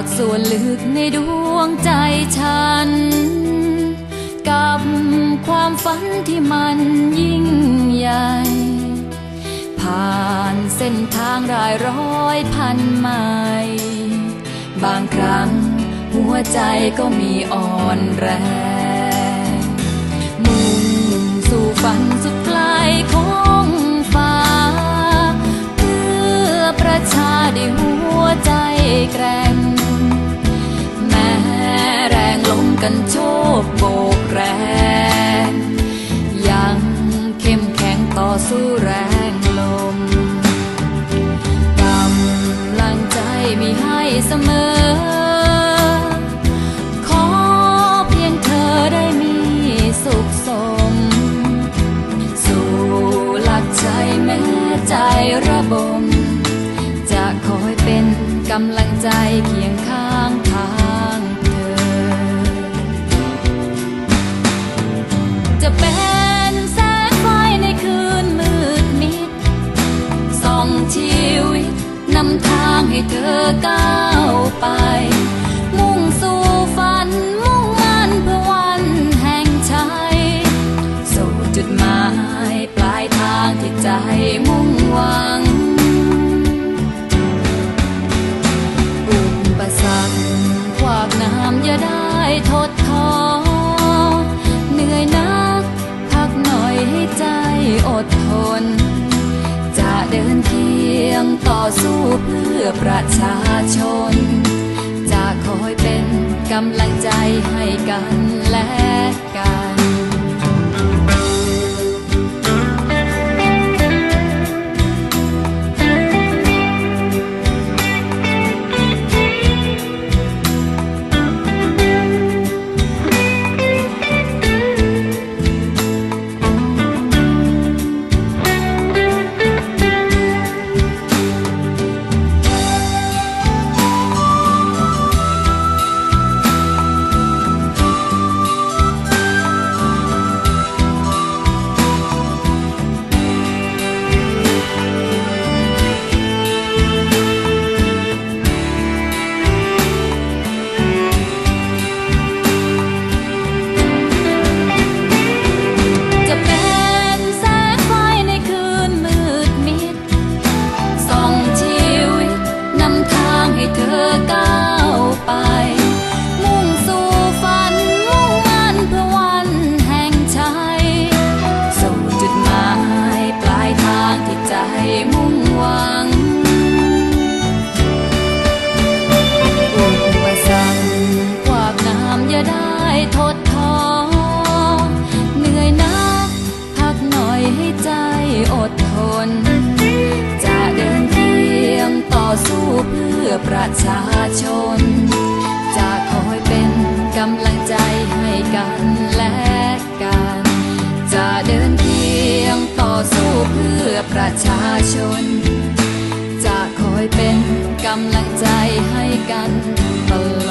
จากส่วนลึกในดวงใจฉัน กับความฝันที่มันยิ่งใหญ่ ผ่านเส้นทางรายร้อยพันไมล์บางครั้งหัวใจก็มีอ่อนแรงมุ่งสู่ฝันสุดไกลของฟ้า เพื่อประชาได้หัวใจแกร กันโชกโบกแรง ยังเข้มแข็งต่อสู้แรงลมกำลังใจมีให้เสมอขอเพียงเธอได้มีสุขสมสู่หลักใจแม้ใจระบม จะคอยเป็นกำลังใจ นำทางให้เธอก้าวไป มุ่งสู่ฝัน มุ่งมั่นเพื่อวันแห่งชัย สู่จุดหมายปลายทางที่ใจมุ่งหวังอุปสรรคขวากน้ำอย่าได้ทดท สู้เพื่อประชาชน จะคอยเป็นกำลังใจให้กันและกัน หวังอุปสรรคขวากน้ำอย่าได้ทดท้อเหนื่อยนักพักหน่อยให้ใจอดทน จะเดินเคียงต่อสู้เพื่อประชาชน จะคอยเป็นกำลังใจให้กันและกัน จะเดินเคียงต่อสู้เพื่อประชาชน กำลังใจให้กันเปิด